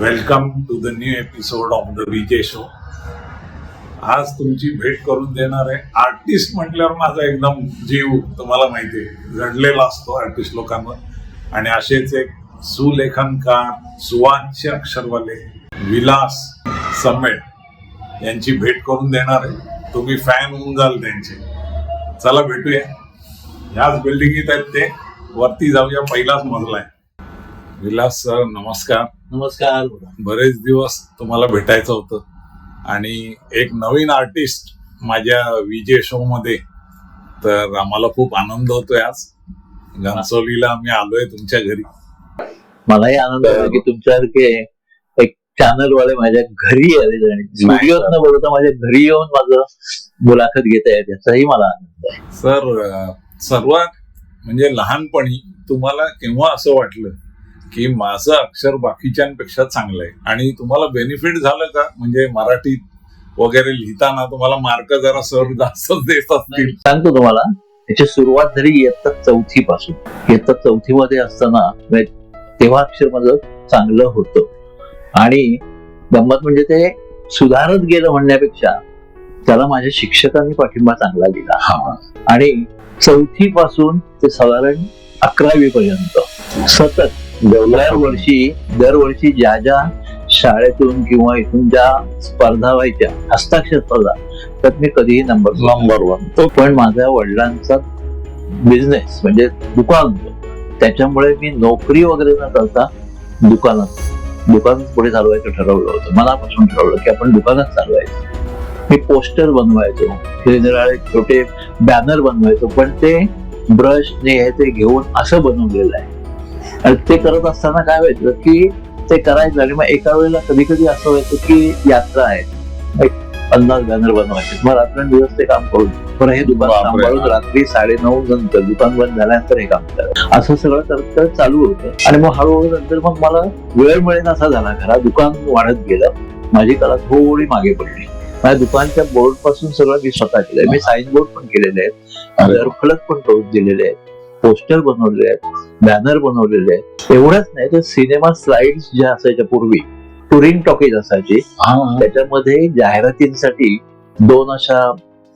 Welcome to the new episode of the Vijay show. आज तुमची भेट करून देणार आहे आर्टिस्ट म्हटल्यावर माझा एकदम जीव तुम्हाला माहिती आहे. जडलेला असतो आर्टिस्ट लोकांवर. आणि असेच एक सुलेखनकार सुवाच्य अक्षरवाले विलास समेट यांची भेट करून देणार आहे. तुम्ही फॅन होऊन जाल त्यांचे. चला भेटूया. ह्याच बिल्डिंगीत आहेत ते. वरती जाऊया. पहिलाच मजला आहे. विलास सर नमस्कार. नमस्कार. बरेच दिवस तुम्हाला भेटायचं होतं. आणि एक नवीन आर्टिस्ट माझ्या विजय शो मध्ये. तर आम्हाला खूप आनंद होतोय आज. घनसोलीला आम्ही आलोय तुमच्या घरी. मलाही आनंद आहे की तुमच्यासारखे एक चॅनल वाले माझ्या घरी आले आणि स्टुडिओत न बोलता माझ्या घरी येऊन माझं मुलाखत घेत आहेत. याचाही मला आनंद आहे. सर सर्वात म्हणजे लहानपणी तुम्हाला केव्हा असं वाटलं की माझं अक्षर बाकीच्यांपेक्षा चांगलं आहे. आणि तुम्हाला बेनिफिट झालं का? म्हणजे मराठीत वगैरे लिहिताना तुम्हाला मार्क जरा सर जास्त देत असतील. सांगतो तुम्हाला याची सुरुवात झाली इयत्ता चौथी पासून इयत्ता चौथी मध्ये असताना म्हणजे तेव्हा अक्षर माझं चांगलं होतं. आणि गंमत म्हणजे ते सुधारत गेलं म्हणण्यापेक्षा त्याला माझ्या शिक्षकांनी पाठिंबा चांगला दिला. हा. आणि चौथी पासून ते साधारण अकरावी पर्यंत सतत दरवर्षी दरवर्षी ज्या ज्या शाळेतून किंवा इथून ज्या स्पर्धा व्हायच्या हस्ताक्षर स्पर्धा त्यात मी कधीही नंबर नंबर वन पण माझ्या वडिलांचा बिझनेस म्हणजे दुकान. त्याच्यामुळे मी नोकरी वगैरे न करता दुकानात दुकान पुढे चालवायचं ठरवलं होतं. मनापासून ठरवलं की आपण दुकानात चालवायचं. मी पोस्टर बनवायचो. निरनिराळे छोटे बॅनर बनवायचो. पण ते ब्रश जे आहे ते घेऊन असं बनवलेलं आहे. ते करत असताना काय व्हायचं की ते करायचं आणि मग एका वेळेला कधी कधी असं व्हायचं की यात्रा आहे. एक पन्नास बॅनर बनवायचे. मग रात्रंदिवस ते काम करून. पण हे दुकान. सांभाळून रात्री साडेनऊ नंतर दुकान बंद झाल्यानंतर हे काम करायचं असं सगळं करत करत चालू होतं. आणि मग हळूहळू नंतर मग मला वेळ मिळेल असा झाला. घरा दुकान वाढत गेलं. माझी कला थोडी मागे पडली. माझ्या दुकानच्या बोर्डपासून सगळं मी स्वतः केलंय. मी साईन बोर्ड पण केलेले आहेत. दरफलक पण करून दिलेले आहेत. पोस्टर बनवलेले आहेत बॅनर बनवलेले आहेत. एवढंच नाही तर सिनेमा स्लाइड्स ज्या असायच्या पूर्वी टुरिंग टॉकीज असायची त्याच्यामध्ये जाहिरातींसाठी दोन अशा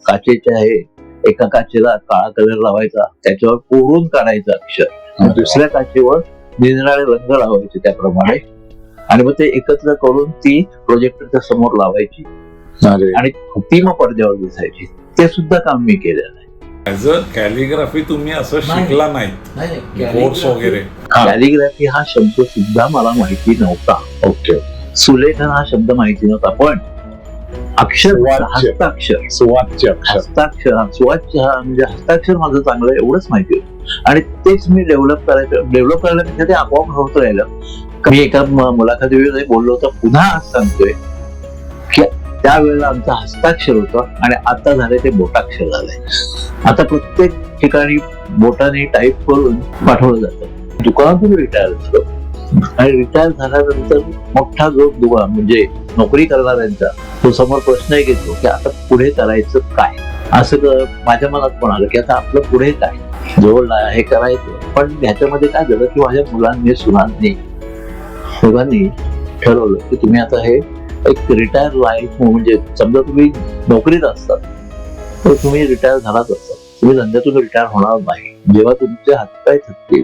काचेच्या आहे. एका काचेला काळा कलर लावायचा त्याच्यावर कोरून काढायचं अक्षर. दुसऱ्या काचेवर निरनिराळे रंग लावायचे त्याप्रमाणे. आणि मग ते एकत्र करून ती प्रोजेक्टरच्या समोर लावायची. आणि ती मग पडद्यावर दिसायची ते सुद्धा काम मी आहे ऍज अ कॅलिग्राफी तुम्ही असं नाही. शिकला नाही. कोर्स वगैरे. कॅलिग्राफी हा शब्द सुद्धा मला माहिती नव्हता. ओके सुलेखन हा शब्द माहिती नव्हता पण अक्षर सुवाच्य. हस्ताक्षर. सुवाच्य अक्षर. हस्ताक्षर सुवाच्य हा म्हणजे हस्ताक्षर माझं चांगलं एवढंच माहिती होतं. आणि तेच मी डेव्हलप करायचं डेव्हलप करायला म्हणजे ते आपोआप होत राहिलं. मी एका म- मुलाखतीमध्ये बोललो होतो पुन्हा आज सांगतोय की त्यावेळेला आमचा हस्ताक्षर होता आणि आता झाले ते बोटाक्षर झालंय आता प्रत्येक ठिकाणी बोटाने टाईप करून पाठवलं जातं. दुकानातून रिटायर झालो. आणि रिटायर झाल्यानंतर मोठा जो दुवा म्हणजे नोकरी करणाऱ्यांचा तो समोर प्रश्न घेतो की आता पुढे करायचं काय? असं माझ्या मनात पण आलं की आता आपलं पुढे काय? जवळ हे करायचं. पण ह्याच्यामध्ये काय झालं की माझ्या मुलांनी सुनांनी दोघांनी ठरवलं की तुम्ही आता हे एक रिटायर लाईफ म्हणजे समजा तुम्ही नोकरीत असतात तर तुम्ही रिटायर झालाच असतात. तुम्ही धंद्यातून रिटायर होणार नाही. जेव्हा तुमचे हातपाय थकतील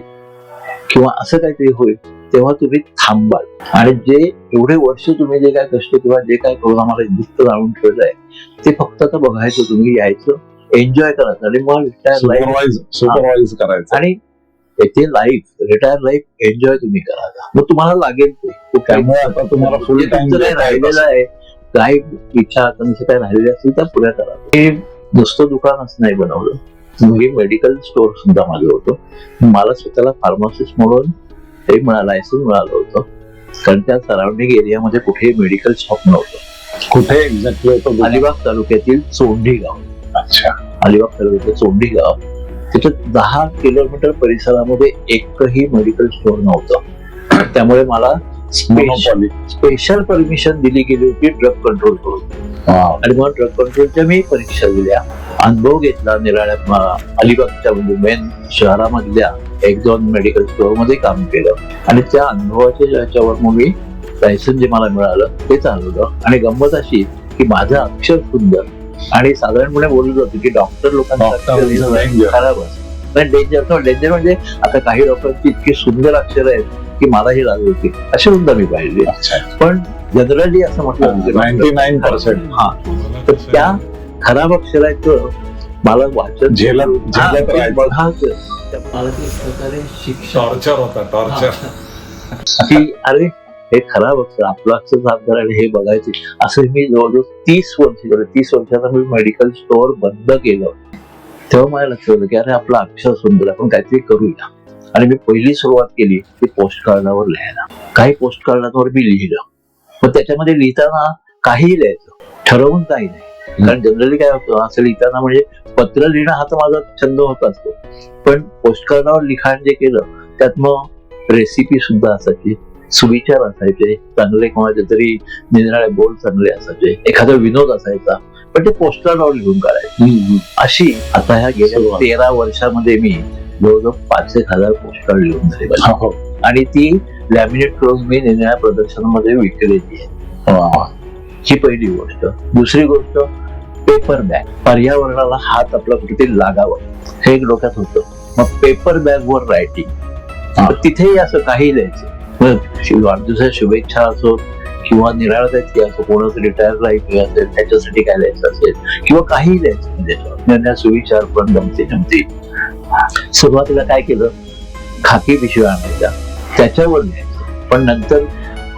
किंवा असं काहीतरी होईल तेव्हा तुम्ही थांबाल. आणि जे एवढे वर्ष तुम्ही जे काय कष्ट किंवा जे काय करून आम्हाला दुःख जाणून ठेवलंय ते फक्त आता बघायचं तुम्ही यायचं एन्जॉय करायचं आणि मग रिटायर लाईफ करायचं. आणि ते लाईफ रिटायर लाईफ एन्जॉय तुम्ही करा मग तुम्हाला लागेल ते. काय- त्यामुळे आता तुम्हाला फुल टाइम राहिलेलं आहे काही इच्छा आकांक्षा काही राहिलेल्या असतील त्या पुऱ्या करा. हे नुसतं दुकानच नाही बनवलं. मी मेडिकल स्टोअर सुद्धा माझं होतं. मला स्वतःला फार्मासिस्ट म्हणून हे मिळालं लायसन्स मिळालं होतं. कारण त्या सराउंडिंग एरियामध्ये कुठेही मेडिकल शॉप नव्हतं. कुठे एक्झॅक्टली? अलिबाग तालुक्यातील चोंडी गाव. अच्छा. अलिबाग तालुक्यातील चोंडी गाव. तिथं दहा किलोमीटर परिसरामध्ये एकही मेडिकल स्टोअर नव्हतं. त्यामुळे मला मोनोपॉली स्पेशल परमिशन दिली गेली होती ड्रग कंट्रोल करून. आणि मग ड्रग कंट्रोलच्या मी परीक्षा दिल्या. अनुभव घेतला निराळ्या अलिबागच्या म्हणजे मेन शहरामधल्या एक दोन मेडिकल स्टोअरमध्ये काम केलं. आणि त्या अनुभवाच्या याच्यावर मग मी लायसन जे मला मिळालं ते चालवलं आणि गंमत अशी की माझं अक्षर सुंदर आणि साधारणपणे बोललं जातं की डॉक्टर हे danger. खराब पण डेंजर डेंजर म्हणजे आता काही डॉक्टरांची इतकी सुंदर अक्षर आहेत की मलाही लाज होती अशी सुद्धा मी पाहिजे पण जनरली असं म्हटलं नाईन पर्सेंट हा. तर त्या खराब अक्षराचं मला वाचन हा, मला एक प्रकारे शिक्षण. टॉर्चर होता टॉर्चर की अरे हे खराब असतं आपलं अक्षर साफ करायला हे बघायचे. असं मी जवळजवळ तीस वर्ष केलं तीस वर्षाचा मी मेडिकल स्टोअर बंद केलं तेव्हा मला लक्षात आलं की अरे आपलं अक्षर सुंदर आपण काहीतरी करूया. आणि मी पहिली सुरुवात केली ती पोस्ट कार्डावर लिहायला. काही पोस्ट कार्डावर मी लिहिलं. पण त्याच्यामध्ये लिहिताना काहीही लिहायचं. ठरवून काही नाही. कारण जनरली काय होतं असं लिहिताना म्हणजे पत्र लिहिणं हा तर माझा छंद होत असतो. पण पोस्ट कार्डावर लिखाण जे केलं त्यात मग रेसिपी सुद्धा असायची. सुविचार असायचे चांगले कोणाचे तरी निराळे बोल चांगले असायचे एखादा विनोद असायचा पण ते पोस्ट कार्डावर लिहून काढायचे. अशी आता ह्या गेल्या. तेरा वर्षामध्ये मी जवळजवळ पाच एक हजार पोस्ट कार्ड लिहून झाले हो. आणि ती लॅमिनेट करून मी निराळ्या प्रदर्शनामध्ये विकलेली आहे. ही पहिली गोष्ट. दुसरी गोष्ट पेपर बॅग पर्यावरणाला हात आपला कुठेतरी लागावा. हे एक डोक्यात होतं. मग पेपर बॅग वर रायटिंग तिथेही असं काही लिहायचं. वाढदिवसाच्या शुभेच्छा असो किंवा निराळ जायची असो कोणाचं रिटायर लाईफ असेल त्याच्यासाठी काय लिहायचं असेल किंवा काही लिहायचं म्हणजे सुविचार पण गमती जमती सुरुवातीला काय केलं? खाकी पिशव्या आणायच्या. त्याच्यावर लिहायचं. पण नंतर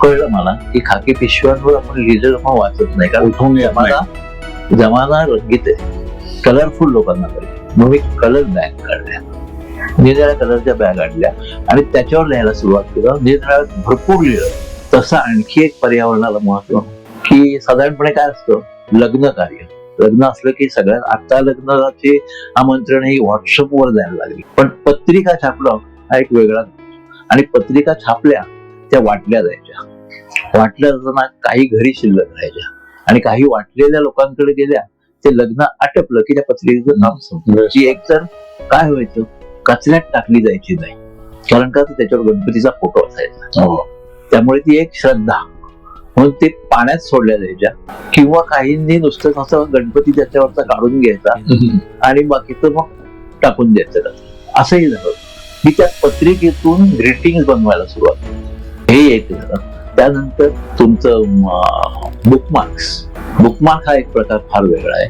कळलं मला की खाकी पिशव्यांवर आपण लिहिलेलं पण वाचत नाही. कारण उठून. जमाना जमाना रंगीत आहे. कलरफुल लोकांना पाहिजे मग मी कलर बॅग काढल्या निरनिळ्या कलरच्या बॅग आणल्या आणि त्याच्यावर लिहायला सुरुवात केलं. निरनिळ्या भरपूर लिहिलं. तसं आणखी एक पर्यावरणाला महत्त्व की साधारणपणे काय असतं? लग्न कार्य. लग्न असलं की सगळ्यात आता लग्नाचे आमंत्रण ही व्हॉट्सअपवर जायला लागली. पण पत्रिका छापलं हा एक वेगळा आणि पत्रिका छापल्या त्या वाटल्या जायच्या. वाटल्या जाताना काही घरी शिल्लक राहायच्या आणि काही वाटलेल्या लोकांकडे गेल्या ते लग्न आटपलं की त्या पत्रिकेचं नाव संपलं. की एकतर काय व्हायचं? कचऱ्यात टाकली जायची नाही. कारण का? त्याच्यावर गणपतीचा फोटो असायचा. हो. त्यामुळे ती एक श्रद्धा. म्हणून ते पाण्यात सोडल्या जायच्या. किंवा काहींनी नुसतं असं गणपती त्याच्यावरचा काढून घ्यायचा आणि बाकीचं मग टाकून द्यायचं. असंही झालं. मी त्या पत्रिकेतून ग्रीटिंग बनवायला सुरुवात. हे एक झालं. त्यानंतर तुमचं बुकमार्क्स बुकमार्क हा एक प्रकार फार वेगळा आहे.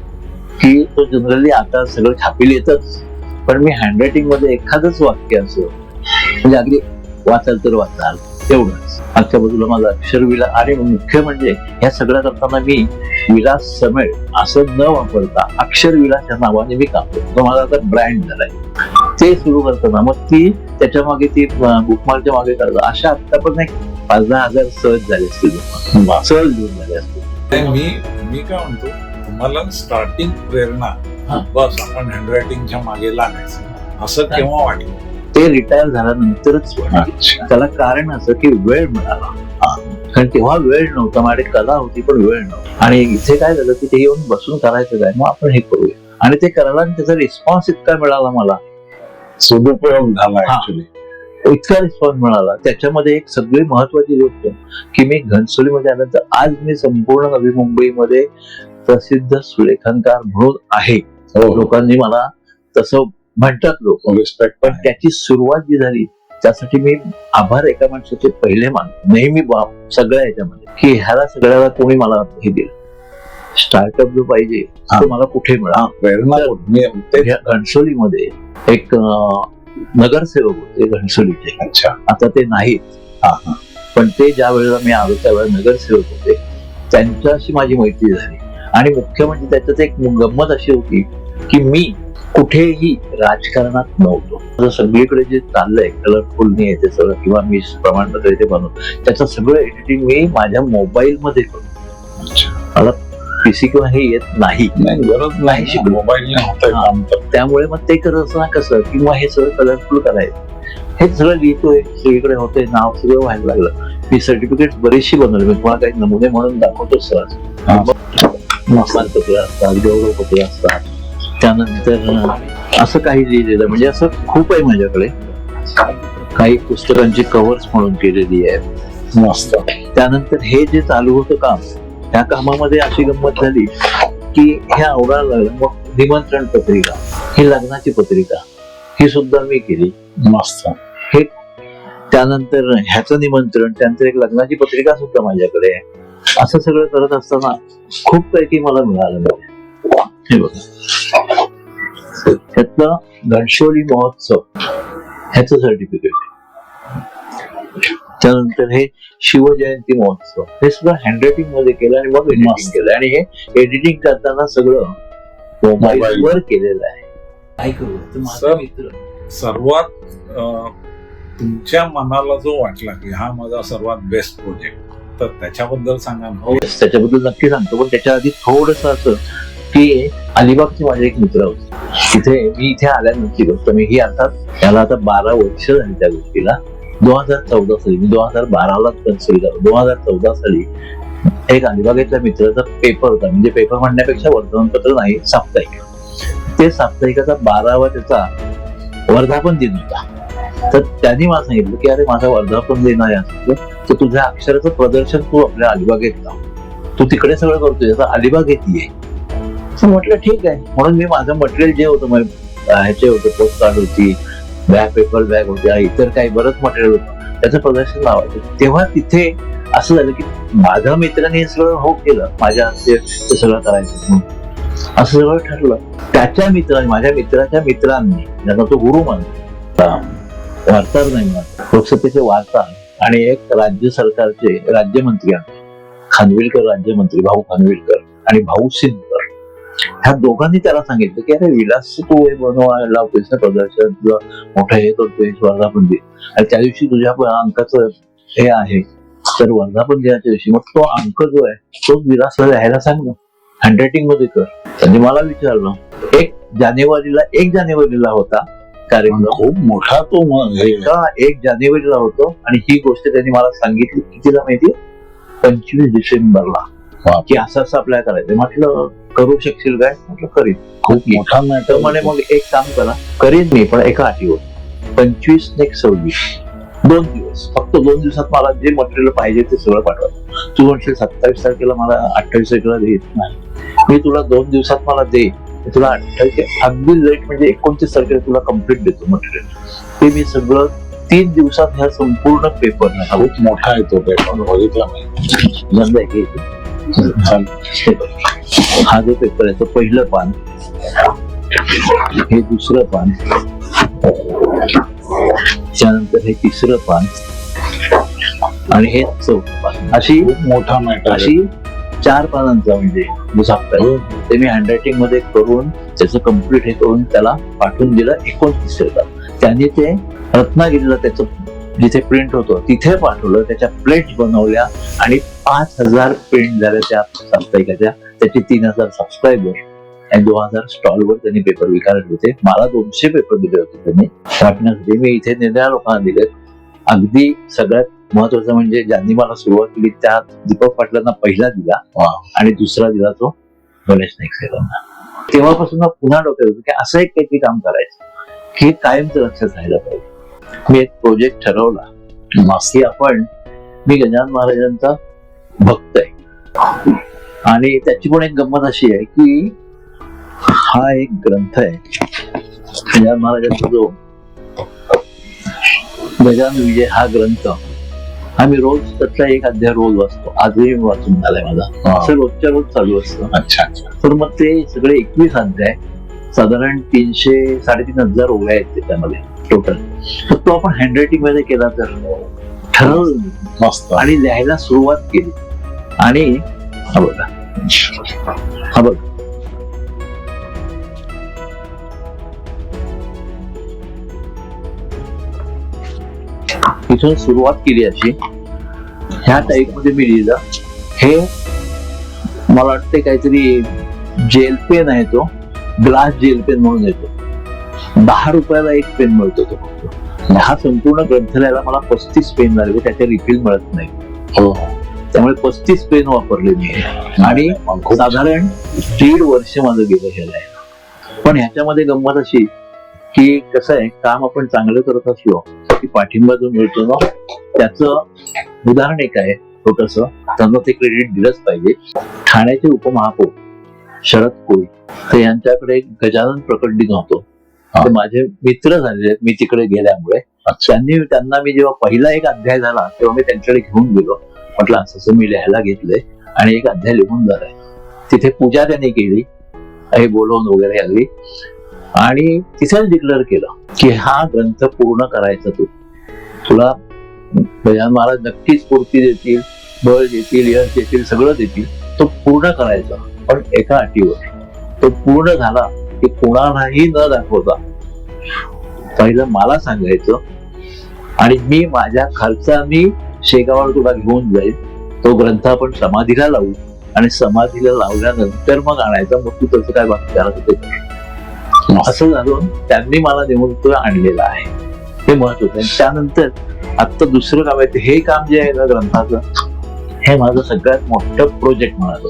की तो जनरली आता सगळं छापील येतच. पण मी हँडरायटिंगमध्ये एखादंच वाक्य असं म्हणजे अगदी वाचाल तर वाचाल तेवढंच आजच्या बाजूला माझा अक्षर विला आणि मुख्य म्हणजे ह्या सगळ्या करताना मी विलास समेळ असं न वापरता अक्षर विलास या नावाने मी काम करतो तो माझा आता ब्रँड झालाय. ते सुरू करताना मग ती त्याच्यामागे ती बुकमार्कच्या मागे करता. अशा आतापर्यंत एक पाच दहा हजार सहज झाले असतील. सहज लिहून झाले असतील. मी मी काय म्हणतो तुम्हाला स्टार्टिंग प्रेरणा. बस आपण हँडरायटिंगच्या मागे लागायचं. असं केव्हा वाटलं? ते रिटायर झाल्यानंतरच. त्याला कारण असं की वेळ मिळाला. हा. कारण तेव्हा वेळ नव्हता माझ्याकडे कला होती पण वेळ नव्हता. आणि इथे काय झालं की ते येऊन बसून करायचं काय? मग आपण हे करूया. आणि ते करायला आणि त्याचा रिस्पॉन्स इतका मिळाला मला. सदुपयोग झाला इतका रिस्पॉन्स मिळाला. त्याच्यामध्ये एक सगळी महत्वाची गोष्ट की मी घनसोलीमध्ये आल्यानंतर आज मी संपूर्ण नवी मुंबईमध्ये प्रसिद्ध सुलेखनकार म्हणून आहे. लोकांनी मला तसं म्हणतात लोक. रिस्पेक्ट पण त्याची सुरुवात जी झाली त्यासाठी मी आभार एका माणसाचे पहिले मान नेहमी सगळ्या याच्यामध्ये की ह्याला सगळ्याला कोणी मला हे दिलं. स्टार्टअप जो पाहिजे तो हा. मला कुठे मिळा घणसोलीमध्ये एक नगरसेवक होते घणसोलीचे अच्छा. आता ते नाहीत. हा, हा. पण ते ज्या वेळेला मी आलो त्यावेळेला नगरसेवक होते. त्यांच्याशी माझी मैत्री झाली. आणि मुख्य म्हणजे त्याच्यात एक गंमत अशी होती की मी कुठेही राजकारणात नव्हतो. सगळीकडे जे चाललंय कलरफुलनी येते सगळं किंवा मी प्रमाणपत्र इथे बनवतो त्याचं सगळं एडिटिंग मी माझ्या मोबाईल मध्ये करतो अच्छा. पीसी किंवा हे येत नाही. नाही गरज नाही. तर. त्यामुळे मग ते करत असताना कसं किंवा हे सगळं कलरफुल करायचं. हे सगळं लिहितोय सगळीकडे होतंय नाव सगळं व्हायला लागलं. मी सर्टिफिकेट बरीचशी बनवली मी तुम्हाला काही नमुने म्हणून दाखवतो सहज. हा. मानपत्र असतात गौरवपत्र असतात. त्यानंतर असं काही लिहिलेलं म्हणजे असं खूप आहे माझ्याकडे. काही पुस्तकांची कव्हर्स म्हणून केलेली आहे मस्त. त्यानंतर हे जे चालू होतं काम त्या कामामध्ये अशी गंमत झाली की हे आवडायला लागलं मग निमंत्रण पत्रिका ही लग्नाची पत्रिका ही सुद्धा मी केली. मस्त. त्यानंतर ह्याचं निमंत्रण त्यानंतर एक लग्नाची पत्रिका सुद्धा माझ्याकडे आहे. असं सगळं करत असताना खूप काही मला मिळालं. हे बघा. त्यातलं गणशोली महोत्सव ह्याचं सर्टिफिकेट त्यानंतर हे शिवजयंती महोत्सव हे सगळं हँडरायटिंगमध्ये केलं आणि मग एडिटिंग. केलं आणि हे एडिटिंग करताना सगळं मोबाईल. वर केलेलं आहे काय करू तर माझा सर. मित्र सर्वात तुमच्या मनाला जो वाटला की हा माझा सर्वात बेस्ट प्रोजेक्ट तर त्याच्याबद्दल सांगा ना त्याच्याबद्दल नक्की सांगतो पण त्याच्या आधी थोडस असं की अलिबागचे माझे एक मित्र होते. तिथे मी इथे आल्यानंतर गोष्ट मी ही आता त्याला आता बारा वर्ष झाली त्या गोष्टीला. दोन हजार चौदा साली मी दोन हजार बाराला कन्सिल झालो. दोन हजार चौदा साली एक अलिबागेतल्या मित्राचा पेपर होता. म्हणजे पेपर म्हणण्यापेक्षा वर्तमानपत्र नाही साप्ताहिक. ते साप्ताहिकाचा बारावा त्याचा वर्धापन दिन होता. तर त्यांनी मला सांगितलं की अरे माझा वर्धापन दिन आहे असं तर तुझ्या अक्षराचं प्रदर्शन तू आपल्या अलिबागेत लाव. तू तिकडे सगळं करतोय. आता अलिबाग येते म्हटलं ठीक आहे. म्हणून मी माझं मटेरियल जे होतं ह्याचे होते पोस्ट कार्ड होती बॅग पेपर बॅग होत्या इतर काही बरंच मटेरियल होतं. त्याचं प्रदर्शन लावायचं. तेव्हा तिथे असं झालं की माझ्या मित्राने हे सगळं हो केलं. माझ्या हस्ते ते सगळं करायचं म्हणून. असं सगळं ठरलं. त्याच्या मित्रांनी माझ्या मित्राच्या मित्रांनी ज्यांना तो गुरु मानतो वार्ताहर नाही म्हणत लोकसभेचे वार्ताहर आणि एक राज्य सरकारचे राज्यमंत्री खानविलकर राज्यमंत्री भाऊ खानविलकर आणि भाऊ सिंग ह्या दोघांनी त्याला सांगितलं की अरे विलास तू हे बनवायला लावतोयस ना प्रदर्शन तुला मोठं हे करतोय वर्धापन आणि त्या दिवशी तुझ्या अंकाचं हे आहे. तर वर्धापन दिनाच्या दिवशी मग तो अंक जो आहे तो विलासला लिहायला सांग ना. हँडरायटिंगमध्ये कर. त्यांनी मला विचारलं. एक जानेवारीला एक जानेवारीला होता कार्यक्रम. खूप मोठा तो एक जानेवारीला होतो. आणि ही गोष्ट त्यांनी मला सांगितली. कितीला माहितीये पंचवीस डिसेंबरला. की असं असं आपल्याला करायचं. म्हटलं करू शकशील काय? म्हटलं करीन. खूप मोठा मॅटर म्हणे मग एक काम करा. करीन मी पण एका अटीवर. पंचवीस ने सव्वीस. दोन दिवस. फक्त दोन दिवसात मला जे मटेरियल पाहिजे ते सगळं पाठवा. तू म्हणशील सत्तावीस तारखेला मला अठ्ठावीस तारखेला देत नाही. मी तुला दोन दिवसात मला दे. तुला अठ्ठावीस अगदी लेट म्हणजे एकोणतीस तारखेला तुला कंप्लीट देतो मटेरियल ते मी सगळं तीन दिवसात ह्या संपूर्ण पेपर खूप मोठा आहे तो पेपर बघितला. हा जो पेपर आहे तो पहिलं पान. हे दुसरं पान. त्यानंतर हे तिसरं पान. आणि हे चौथं पान. अशी मोठा अशी चार पानांचा म्हणजे जो साप्ताहिक हो. ते मी हँडरायटिंगमध्ये करून त्याचं कंप्लीट हे करून त्याला पाठवून दिलं एकोणतीस त्यांनी ते रत्नागिरीला त्याचं जिथे प्रिंट होतं तिथे पाठवलं त्याच्या प्लेट बनवल्या आणि पाच हजार प्रिंट झाल्या त्या साप्ताहिकाच्या. त्याचे तीन हजार सबस्क्रायबर आणि दोन हजार स्टॉलवर त्यांनी पेपर विकायला होते. मला दोनशे पेपर दिले होते त्यांनी. वाटण्यासाठी मी इथे निर्णया लोकांना दिले अगदी सगळ्यात महत्वाचं म्हणजे ज्यांनी मला सुरुवात केली त्या दीपक पाटलांना पहिला दिला. आणि दुसरा दिला तो गणेश नाईक साहेबांना तेव्हापासून पुन्हा डोक्यात होतं की असं एक काहीतरी काम करायचं. की हे कायमचं लक्षात राहिलं पाहिजे. मी एक प्रोजेक्ट ठरवला. मस्त. आपण मी गजानन महाराजांचा भक्त आहे. आणि त्याची पण एक गंमत अशी आहे की हा एक ग्रंथ आहे. गजानन महाराजांचा जो गजानन विजय हा ग्रंथ हा मी रोज त्यातला एक अध्याय रोज वाचतो. आजही वाचून झालाय माझा. असं रोजच्या रोज चालू असतं. अच्छा तर मग ते सगळे एकवीस अध्याय साधारण तीनशे साडेतीन हजार ओव्या आहेत त्याच्यामध्ये टोटल तर तो आपण हँडरायटिंगमध्ये केला तर ठरवलं. आणि लिहायला सुरुवात केली. आणि हा बघा हा बघ इथून सुरुवात केली अशी. ह्या टाईपमध्ये मी लिहिलं. हे मला वाटते काहीतरी जेल पेन आहे तो. ग्लास जेल पेन म्हणून येतो. दहा रुपयाला एक पेन मिळतो तो फक्त. हा संपूर्ण ग्रंथालयाला मला पस्तीस पेन झाले त्याचे रिफिल मिळत नाही. हो. त्यामुळे पस्तीस पेन वापरले मी. आणि साधारण दीड वर्ष माझं गेलं ह्याला. पण ह्याच्यामध्ये गंमत अशी की कसं आहे काम आपण चांगलं करत असलो की पाठिंबा जो मिळतो ना त्याचं उदाहरण एक आहे छोटस. त्यांना ते क्रेडिट दिलंच पाहिजे. ठाण्याचे उपमहापौर शरद कोळी तर यांच्याकडे गजानन प्रकटदिन होतो. हा. ते माझे मित्र झालेले आहेत मी तिकडे गेल्यामुळे. त्यांनी त्यांना मी जेव्हा पहिला एक अध्याय झाला तेव्हा मी त्यांच्याकडे घेऊन गेलो. म्हटलं असं असं मी लिहायला घेतलंय आणि एक अध्याय लिहून झालाय तिथे पूजा त्यांनी केली हे बोलवून वगैरे आली. आणि तिथेच डिक्लेअर केलं की हा ग्रंथ पूर्ण करायचा तू. तुला गजानन महाराज नक्कीच स्फूर्ती देतील बळ देतील यश देतील सगळं देतील. तो पूर्ण करायचा. पण एका अटीवर. तो पूर्ण झाला की कोणालाही न दाखवता पहिलं मला सांगायचं आणि मी माझ्या खर्चाने शेगावर तुला घेऊन जाईल. तो ग्रंथ आपण समाधीला लावू. आणि समाधीला लावल्यानंतर मग आणायचा. मग तू तसं काय कर. असं झालं त्यांनी मला तो आणलेला आहे. हे महत्वाचं आहे. त्यानंतर आता दुसरं काम आहे. ते हे काम जे आहे ना ग्रंथाचं हे माझं सगळ्यात मोठं प्रोजेक्ट म्हणालो.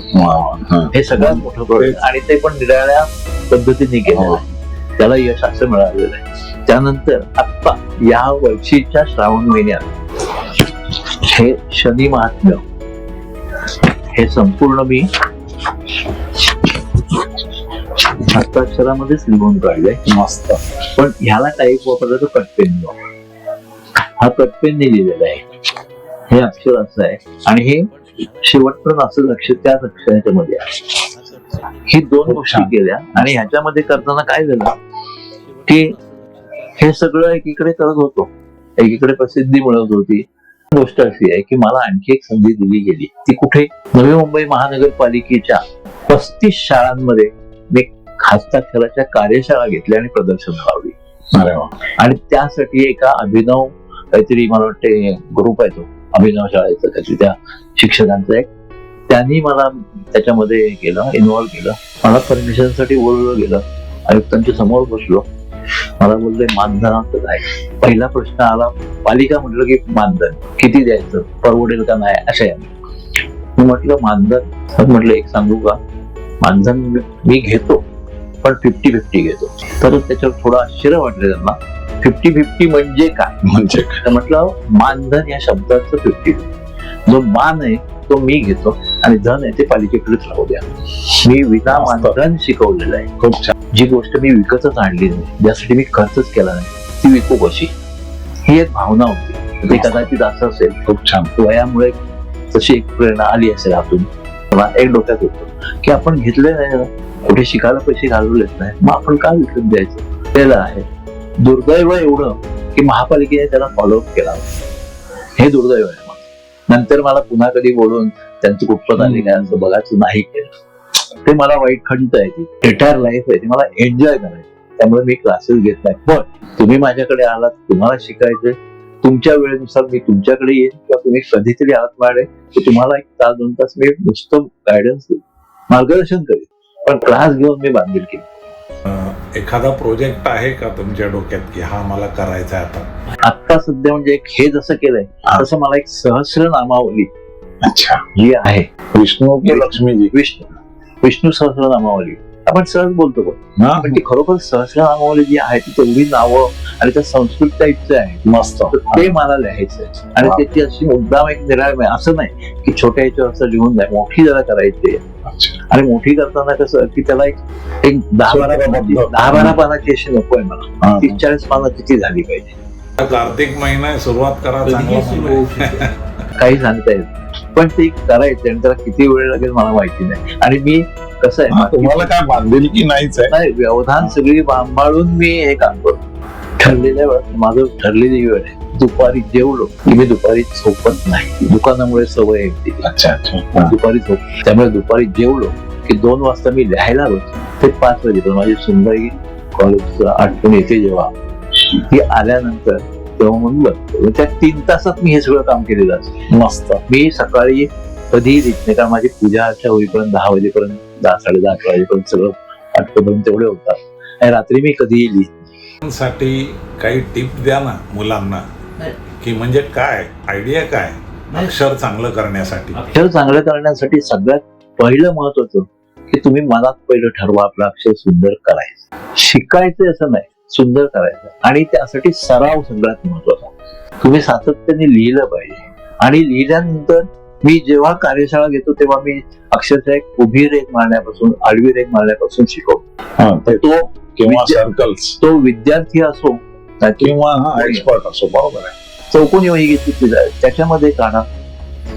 हं. हे सगळ्यात मोठं प्रोजेक्ट आणि ते पण निराळ्या पद्धतीने आहे. त्याला यश असं मिळालेलं आहे. त्यानंतर आत्ता या वर्षीच्या श्रावण महिन्यात हे शनी महात्म्य हे संपूर्ण मी हस्ताक्षरामध्येच लिहून काढलंय मस्त. पण ह्याला टाईप वापरला तो कटपेन हा कटपेनने लिहिलेला आहे. हे अक्षर असं आहे. आणि हे शेवटपर्यंत असं लक्ष त्याच अक्षराच्या मध्ये आहे. ही दोन गोष्टी. केल्या. आणि ह्याच्यामध्ये करताना काय झालं? की हे सगळं एकीकडे करत होतो. एकीकडे प्रसिद्धी मिळवत होती. गोष्ट अशी आहे की मला आणखी एक संधी दिली गेली. ती कुठे? नवी मुंबई महानगरपालिकेच्या पस्तीस शाळांमध्ये मी हस्ताक्षराच्या कार्यशाळा घेतल्या आणि प्रदर्शन लावली. आणि त्यासाठी एका अभिनव काहीतरी मला वाटते ग्रुप आहे तो. अभिनव शाळेचा काहीतरी त्या शिक्षकांचा एक. त्यांनी मला त्याच्यामध्ये केलं इन्व्हॉल्व केलं. मला परमिशनसाठी बोलवलं गेलं. आयुक्तांच्या समोर बसलो. मला बोलले मानधनाचं काय? पहिला प्रश्न आला पालिका म्हटलं की मानधन. किती द्यायचं? परवडेल का नाही? असं मी म्हटलं मानधन. म्हटलं एक सांगू का? मानधन मी- घेतो पण फिफ्टी फिफ्टी घेतो. तर त्याच्यावर थोडं आश्चर्य वाटलं त्यांना. फिफ्टी फिफ्टी म्हणजे काय? म्हणजे म्हटलं मानधन या शब्दाचं फिफ्टी जो मान आहे तो मी घेतो आणि धन आहे ते पालिकेकडेच राहू द्या. मी विना. मानधन शिकवलेलं आहे. खूप छान. जी गोष्ट मी विकतच आणली नाही ज्यासाठी मी खर्चच केला नाही ती विकू कशी? ही एक भावना होती. ते कदाचित असं असेल खूप छान. वयामुळे तशी एक प्रेरणा आली असेल आतून. एक डोक्यात होतं की आपण घेतले नाही कुठे शिकायला पैसे घालवलेच नाही मग आपण का विकत द्यायचं त्याला आहे. दुर्दैव एवढं की महापालिकेने त्याला फॉलोअप केला हे दुर्दैव आहे. नंतर मला पुन्हा कधी बोलून त्यांचं कुठपत आले काय असं बघायचं नाही केलं. ते मला वाईट खंत आहे ती रिटायर लाईफ आहे ती मला एन्जॉय करायची. त्यामुळे मी क्लासेस घेत नाही. पण तुम्ही माझ्याकडे आलात तुम्हाला शिकायचंय. तुमच्या वेळेनुसार मी तुमच्याकडे येईन किंवा तुम्ही कधीतरी आलात माझ्याकडे की तुम्हाला एक तास दोन तास मी नुसतं गायडन्स देईन. मार्गदर्शन करेन. पण क्लास घेऊन मी बांधील की एखादा प्रोजेक्ट आहे का तुमच्या डोक्यात की हा मला करायचा आहे आता? आता सध्या म्हणजे एक हे जसं केलंय हा. तसं मला एक सहस्र नामावली अच्छा. जी आहे. विष्णू की लक्ष्मीजी? विष्णू. विष्णू सहस्र नामावली. आपण सहज बोलतो पण. पण ती खरोखर सहस्र नामावली जी आहे ती तेवढी नावं आणि त्या संस्कृत टाईपचं आहे. मस्त. ते मला लिहायचंय आणि. त्याची अशी मुद्दाम एक निराळ असं नाही की छोट्या ह्याच्यावर असं लिहून नाही मोठी जरा करायची आणि मोठी करताना कसं की त्याला एक एक दहा बारा छोटं पानाची. दहा बारा पानाची अशी नको आहे मला. हा. तीस चाळीस पानाची ती झाली पाहिजे. कार्तिक महिना सुरुवात करा आहे. काही सांगता येत नाही. पण ते करायचं आणि त्याला किती वेळ लागेल मला माहिती नाही. आणि मी कसं आहे तुम्हाला काय बांधील की नाहीच आहे? नाही व्यवधान सगळी सांभाळून मी हे काम करतो ठरलेल्या माझं ठरलेली वेळ आहे. दुपारी जेवलो की मी दुपारी झोपत नाही. दुकानामुळे सवय आहे ती. अच्छा अच्छा. हा. दुपारी झोप. त्यामुळे दुपारी जेवलो की दोन वाजता मी लिहायला बसतो ते पाच वाजेपर्यंत माझी सुंदरी कॉलेजचं आठवण येते जेव्हा. ती आल्यानंतर तेव्हा म्हणून बसतो त्या तीन तासात मी हे सगळं काम केलेलं असतं. मस्त. मी सकाळी कधीही लिहित नाही कारण माझी पूजा अर्चा होईपर्यंत दहा वाजेपर्यंत दहा साडे दहा अकरा वाजेपर्यंत सगळं आठवड्यापर्यंत तेवढे होतात. आणि रात्री मी कधीही लिहित साठी काही टिप द्या ना मुलांना. की म्हणजे काय? आयडिया काय? अक्षर चांगलं करण्यासाठी. अक्षर चांगलं करण्यासाठी सगळ्यात पहिलं महत्वाचं की तुम्ही मनात पहिलं ठरवा आपलं अक्षर सुंदर करायचं. शिकायचं असं नाही. सुंदर करायचं. आणि त्यासाठी सराव सगळ्यात महत्त्वाचा. तुम्ही सातत्याने लिहिलं पाहिजे. आणि लिहिल्यानंतर मी जेव्हा कार्यशाळा घेतो तेव्हा मी अक्षरशः एक उभी रेख मारण्यापासून आडवी रेख मारण्यापासून शिकवतो. ते किंवा सर्कल्स तो विद्यार्थी असो किंवा हा एक्सपर्ट असो बरोबर आहे. चौकोनी वही घेतली त्याच्यामध्ये काढा.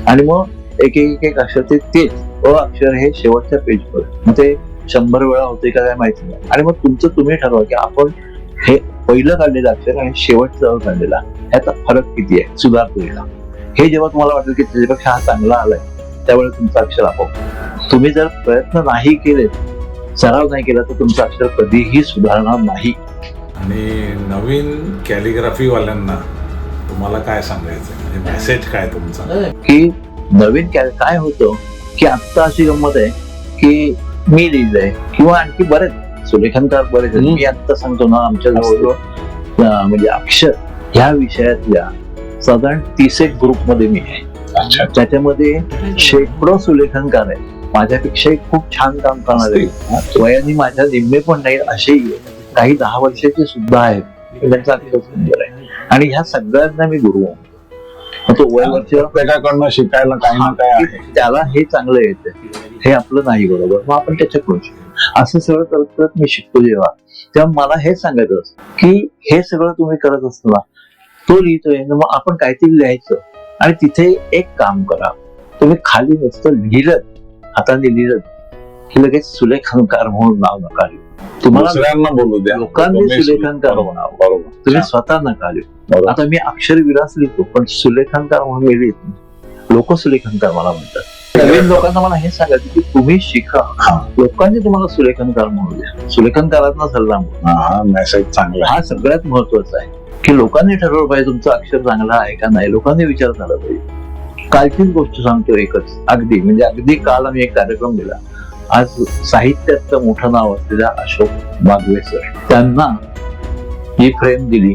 आणि मग एक एक एक अक्षर ते तेच अ अक्षर हे शेवटच्या पेजवर मग ते शंभर वेळा होते का काय माहिती नाही. आणि मग तुमचं तुम्ही ठरवा की आपण हे पहिलं काढलेलं अक्षर आणि शेवटचं काढलेला ह्याचा फरक किती आहे? सुधारतोय का हे जेव्हा तुम्हाला वाटेल की त्याच्यापेक्षा हा चांगला आलाय त्यावेळेस तुमचं अक्षर आपोआप. तुम्ही जर प्रयत्न नाही केले सराव नाही केला तर तुमचं अक्षर कधीही सुधारणार नाही. आणि नवीन कॅलिग्राफी वाल्यांना तुम्हाला काय सांगायचं म्हणजे मेसेज काय तुमचा? की नवीन काय काय होतं की आता अशी गंमत आहे की मी लिहिलंय किंवा आणखी बरेच सुलेखनकार बरेच आहेत. मी आता सांगतो ना आमच्या जवळ अं, म्हणजे अक्षर ह्या विषयातल्या साधारण तीस एक ग्रुपमध्ये मी आहे. अच्छा. त्याच्यामध्ये शेकडो सुलेखनकार आहेत. माझ्यापेक्षाही खूप छान काम करणारे वयाने माझ्या निम्मे पण नाही असेही आहेत. काही दहा वर्षाचे सुद्धा आहेत. त्यांचा अक्षर सुंदर आहे. आणि ह्या सगळ्यांना मी गुरु आहे. मग तो वय वर्ष प्रत्येकाकडनं शिकायला काही ना काय आहे. त्याला हे चांगलं येतं हे आपलं नाही बरोबर. मग आपण त्याच्याकडून शिकू. असं सगळं करत करत मी शिकतो जेव्हा. तेव्हा मला हे सांगायचं की हे सगळं तुम्ही करत असताना तो लिहितोय ना मग आपण काहीतरी लिहायचं आणि तिथे एक काम करा. तुम्ही खाली नुसतं लिहिलं हाताने लिहिलं की लगेच सुलेखनकार म्हणून नाव नका तुम्हाला बोलू द्या. लोकांनी सुलेखनकार म्हणावं. बरोबर. तुम्ही स्वतः नका लिहू. आता मी अक्षर विलास लिहितो पण सुलेखनकार म्हणून मी लिहित लोक सुलेखनकार मला म्हणतात. नवीन लोकांना मला हे सांगायचं की तुम्ही शिका. हा. लोकांनी तुम्हाला सुलेखनकार म्हणू द्या. सुलेखनकारांना सल्ला हा मेसेज चांगला हा सगळ्यात महत्त्वाचा आहे की लोकांनी ठरवलं पाहिजे तुमचं अक्षर चांगलं आहे का नाही. लोकांनी विचार झाला पाहिजे. कालचीच गोष्ट सांगतो एकच. अगदी म्हणजे अगदी काल आम्ही एक कार्यक्रम दिला. आज साहित्याचं मोठं नाव असलेल्या अशोक बागवे सर त्यांना ही फ्रेम दिली.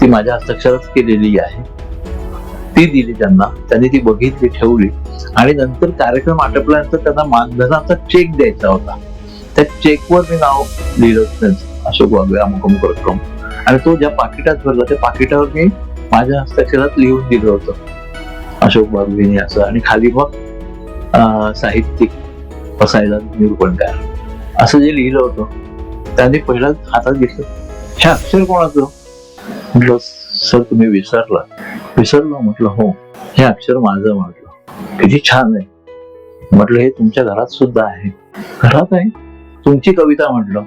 ती माझ्या हस्ताक्षरात केलेली आहे. ती दिली त्यांना. त्यांनी ती बघितली ठेवली. आणि नंतर कार्यक्रम आटपल्यानंतर त्यांना मानधनाचा चेक द्यायचा होता. त्या चेकवर मी नाव लिहिलं त्यांचं. अशोक वागवे अमुक अमुक रक्कम. आणि तो ज्या पाकिटात भरला त्या पाकिटावर मी माझ्या हस्ताक्षरात लिहून दिलं होतं. अशोक बागवेने असं. आणि खाली मग अं, साहित्यिक बसायला निरूपणकार असं जे लिहिलं होतं त्यांनी पहिलाच हातात घेतलं. हे अक्षर कोणाचं? म्हटलं सर तुम्ही विसरला. विसरलो म्हटलं हो हे अक्षर माझं म्हटलं. किती छान आहे. म्हटलं हे तुमच्या घरात सुद्धा आहे. घरात आहे? तुमची कविता म्हटलं.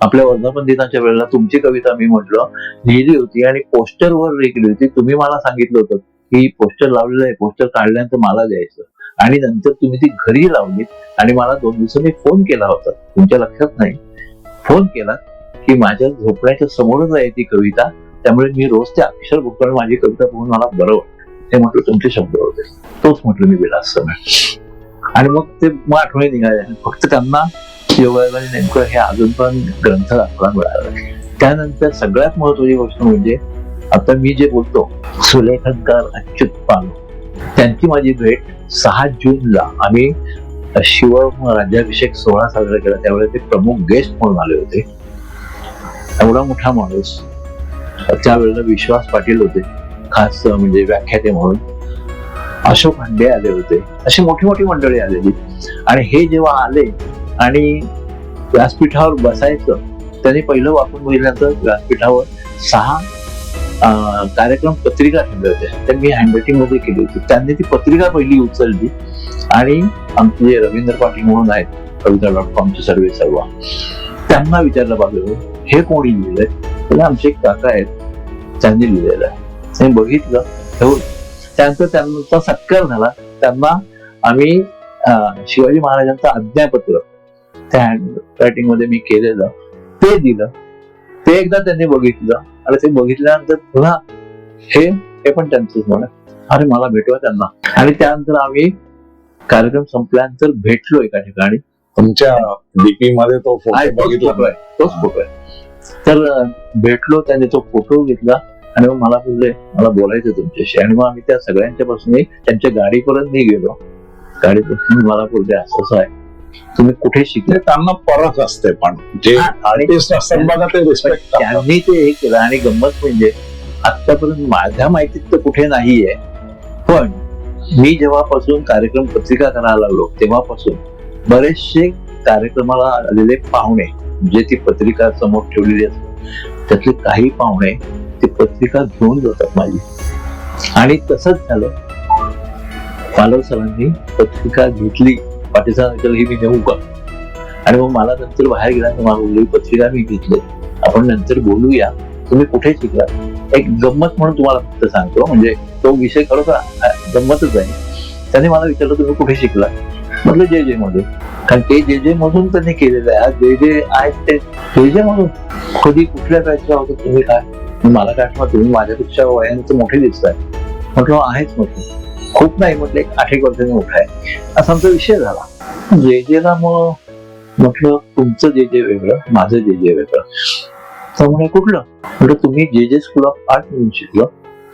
आपल्या वर्धापन दिनाच्या वेळेला तुमची कविता मी म्हटलं लिहिली होती आणि पोस्टरवर लिहिली होती. तुम्ही मला सांगितलं होतं की पोस्टर लावलेलं आहे पोस्टर काढल्यानंतर मला द्यायचं. आणि नंतर तुम्ही ती घरी लावली आणि मला दोन दिवसांनी फोन केला होता. तुमच्या लक्षात नाही? फोन केला की माझ्या झोपण्याच्या समोरच आहे ती कविता. त्यामुळे मी रोज ते अक्षर बघतो आणि माझी कविता बघून मला बरं वाटतं. ते म्हटलं तुमचे शब्द होते. तोच म्हटलं मी विलास समय आणि मग ते मग आठवणी निघाल्या. फक्त त्यांना योगायोगाने नेमकं हे अजून पण ग्रंथ दाखवा मिळाला त्यानंतर सगळ्यात महत्वाची गोष्ट म्हणजे आता मी जे बोलतो सुलेखनकार अच्युत पालो त्यांची माझी भेट सहा जूनला आम्ही शिव राज्याभिषेक सोहळा साजरा केला. त्यावेळेस ते प्रमुख गेस्ट म्हणून आले होते. एवढा मोठा माणूस. त्यावेळेला विश्वास पाटील होते. खास म्हणजे व्याख्याते म्हणून अशोक हंडे आले होते. अशी मोठी मोठी मंडळी आलेली. आणि हे जेव्हा आले आणि व्यासपीठावर बसायचं त्यांनी पहिलं वापरून बघितल्यानंतर व्यासपीठावर सहा कार्यक्रम पत्रिका ठेवल्या होत्या. त्या मी हँडरायटिंगमध्ये केली होती. त्यांनी ती पत्रिका पहिली उचलली आणि आमचे जे रवींद्र पाटील म्हणून आहेत कविता डॉट कॉमचे सर्वे सर्व त्यांना विचारलं पाहिजे हे कोणी लिहिलंय? आमचे एक काका आहेत त्यांनी लिहिलेलं आहे. त्यांनी बघितलं ठेवलं त्यानंतर त्यांचा सत्कार झाला. त्यांना आम्ही शिवाजी महाराजांचं आज्ञापत्र त्या हँड रायटिंगमध्ये मी केलेलं. ते दिलं. ते एकदा त्यांनी बघितलं. आणि ते बघितल्यानंतर पुन्हा हे हे पण त्यांचंच म्हणा अरे मला भेटवा त्यांना. आणि त्यानंतर आम्ही कार्यक्रम संपल्यानंतर भेटलो एका ठिकाणी. तुमच्या डीपी मध्ये तो फोटो तोच बघितला. फोटो आहे. तोच फोटो आहे. तर भेटलो त्यांनी तो फोटो घेतला. आणि मग मला बोलले मला बोलायचं तुमच्याशी. आणि मग आम्ही त्या सगळ्यांच्या पासून त्यांच्या गाडीपर्यंत मी गेलो. गाडीपासून मला बोलले असं असं आहे. तुम्ही कुठे शिकले? त्यांना परत असते पण. जे आणि आर्टिस्ट असतात बघा ते रिस्पेक्ट त्यांनी ते हे केलं आणि गंमत म्हणजे आतापर्यंत माझ्या माहितीत तर कुठे नाहीये. पण मी जेव्हापासून कार्यक्रम पत्रिका करायला लागलो तेव्हापासून बरेचसे कार्यक्रमाला आलेले पाहुणे जे ती पत्रिका समोर ठेवलेली असते त्यातले काही पाहुणे ती पत्रिका घेऊन जातात माझी. आणि तसंच झालं. पालव सरांनी पत्रिका घेतली. पाटीचा ही मी नेऊ का? आणि मग मला नंतर बाहेर गेल्यानंतर मला बोलली पत्रिका मी घेतली आपण नंतर बोलूया. तुम्ही कुठे शिकला? एक गंमत म्हणून तुम्हाला फक्त सांगतो. म्हणजे तो विषय खरोखर गंमतच आहे. त्याने मला विचारलं तुम्ही कुठे शिकला? म्हटलं जे जे मधून. कारण ते जे जे मधून त्यांनी केलेलं आहे जे जे आहेत ते जे जे मधून. कधी कुठल्या बॅचला होतं तुम्ही काय? मला काय आठवत तुम्ही माझ्यापेक्षा वयाने मोठे दिसत आहे म्हटलं आहेच मोठे. खूप नाही म्हटलं एक आठ एक वर्षांनी मोठा आहे. असा आमचा विषय झाला. जे जेला मग म्हटलं तुमचं जे जे वेगळं माझं जे जे वेगळं. तर म्हणे कुठलं? म्हटलं तुम्ही जे जे स्कूल ऑफ आर्ट म्हणून शिकलो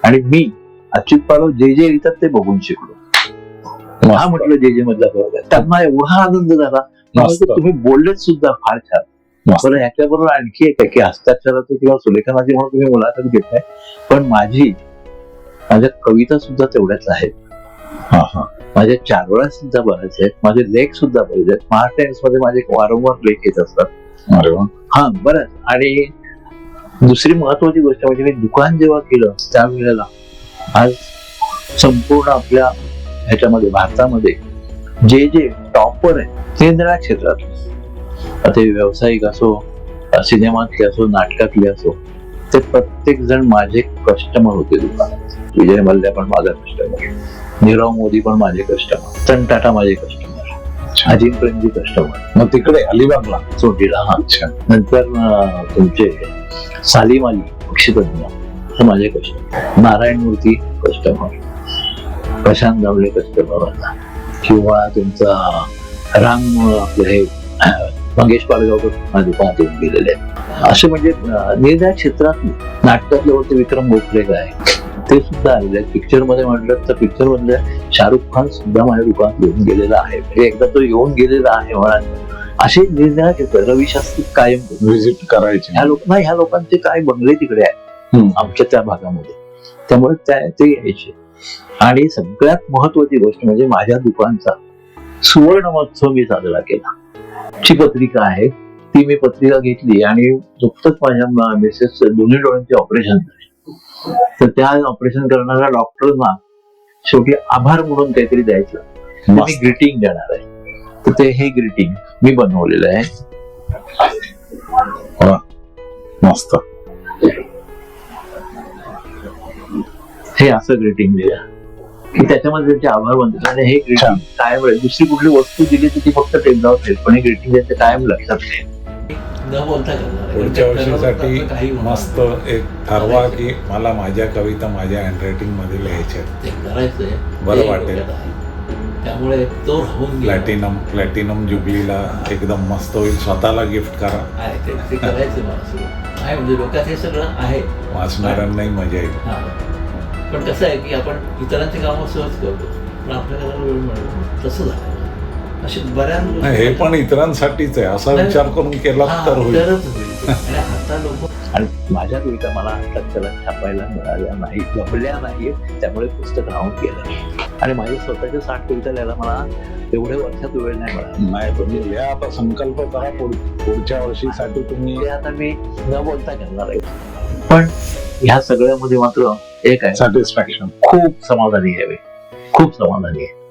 आणि मी अच्युत पालव जे जे लिहितात ते बघून शिकलो. हा म्हटलं जे जे मधला त्यांना एवढा आनंद झाला. तुम्ही बोललेत सुद्धा फार छान. बरं ह्याच्याबरोबर आणखी एक आहे की हस्ताक्षराचं किंवा सुलेखनाची म्हणून तुम्ही मुलाखत घेत नाही पण माझी माझ्या कविता सुद्धा तेवढ्याच आहेत. हा हा. माझ्या चारोळ्या सुद्धा बऱ्याच आहेत. माझे लेख सुद्धा बरेच आहेत. महाराष्ट्र टाइम्समध्ये माझे वारंवार लेख येत असतात. हा बरं. आणि दुसरी महत्वाची गोष्ट म्हणजे मी दुकान जेव्हा केलं त्यावेळेला आज संपूर्ण आपल्या ह्याच्यामध्ये भारतामध्ये जे जे टॉपर आहेत निरनिराळ्या क्षेत्रात ते व्यावसायिक असो सिनेमातले असो नाटकातले असो ते प्रत्येक जण माझे कस्टमर होते दुकानात. विजय मल्ल्या पण माझा कस्टमर नीरव मोदी पण माझे कस्टमर रतन टाटा माझे कस्टमर अजिम प्रेमजी कस्टमर मग तिकडे अलिबागला? चोटीला हा. अच्छा. नंतर तुमचे सालीम अली पक्षीतज्ञ हे माझे कस्टमर नारायण मूर्ती कस्टमर प्रशांत दावले कस्टमर किंवा तुमचा राम आपले हे मंगेश पाडगावकर माझ्या दुकानात येऊन गेलेले आहेत. असे म्हणजे अं, निरनिराळ्या क्षेत्रात नाटकातले वरती विक्रम गोखले काय ते सुद्धा आलेले आहेत. पिक्चरमध्ये म्हटलं तर पिक्चर मधले शाहरुख खान सुद्धा माझ्या दुकानात येऊन गेलेला आहे. म्हणजे एकदा तो येऊन गेलेला आहे म्हणा. असे निरनिराळ्या क्षेत्र रवी शास्त्री कायम व्हिजिट करायची. ह्या लोकांना ह्या लोकांचे काय बंगले तिकडे आहेत. आमच्या त्या भागामध्ये. त्यामुळे त्या ते यायचे. आणि सगळ्यात महत्वाची गोष्ट म्हणजे माझ्या दुकानचा सुवर्ण महोत्सव मी साजरा केला. ची पत्रिका आहे ती मी पत्रिका घेतली आणि नुकतंच माझ्या मिसेस दोन्ही डोळ्यांचे ऑपरेशन झाले. तर त्या ऑपरेशन करणाऱ्या डॉक्टरना शेवटी आभार म्हणून काहीतरी द्यायचं. मी. ग्रीटिंग देणार आहे. तर ते हे ग्रीटिंग मी बनवलेलं आहे. मस्त. हे असं ग्रीटिंग दिलं. की त्याच्यामध्ये त्यांचे आभार मानतात. आणि हे ग्रीटिंग. कायम राहील दुसरी कुठली वस्तू दिली तर ती फक्त टेबलावर ठेल पण हे ग्रीटिंग त्यांचं कायम लक्षात बोलता पुढच्या वर्षीसाठी मस्त एक ठरवा की मला माझ्या कविता माझ्या हँडरायटिंगमध्ये लिहायच्या आहेत. ते करायचंय. बरं वाटेल. त्यामुळे तो राहून गेला. प्लॅटिनम प्लॅटिनम जुबलीला एकदम मस्त होईल. स्वतःला गिफ्ट करा. ते करायचं आहे म्हणजे डोक्यात हे सगळं आहे. वाचणाऱ्यांनाही मजा येईल. पण कसं आहे की आपण इतरांची कामं सहज करतो पण आपल्याला वेळ मिळत नाही. तसं झालं अशी बऱ्याच नाही, हे पण इतरांसाठीच आहे असा नाही. विचार करून केला तर होईल. आणि आता लोक आणि माझ्या कविता मला हस्ताक्षरात छापायला मिळाल्या नाही जमल्या नाही त्यामुळे पुस्तक राहून गेलं आणि माझ्या स्वतःच्या साठ कविता लिहायला मला एवढ्या वर्षात वेळ नाही मिळाला नाही तुम्ही लिहा आता संकल्प करा पुढ- पुढच्या वर्षीसाठी तुम्ही आता मी न बोलता करणार आहे पण ह्या सगळ्यामध्ये मात्र एक आहे. सॅटिस्फॅक्शन खूप समाधानी आहे खूप समाधानी आहे.